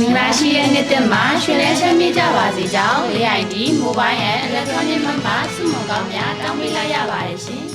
မင်္ဂလာရှိတဲ့နေ့တက်မှာရှင်လဲချမ်းမြေ့ကြပါစေကြောင်း AID Mobile and Electronic မှတ်စုမုံကောင်းများတောင်းပေးလိုက်ရပါတယ်ရှင်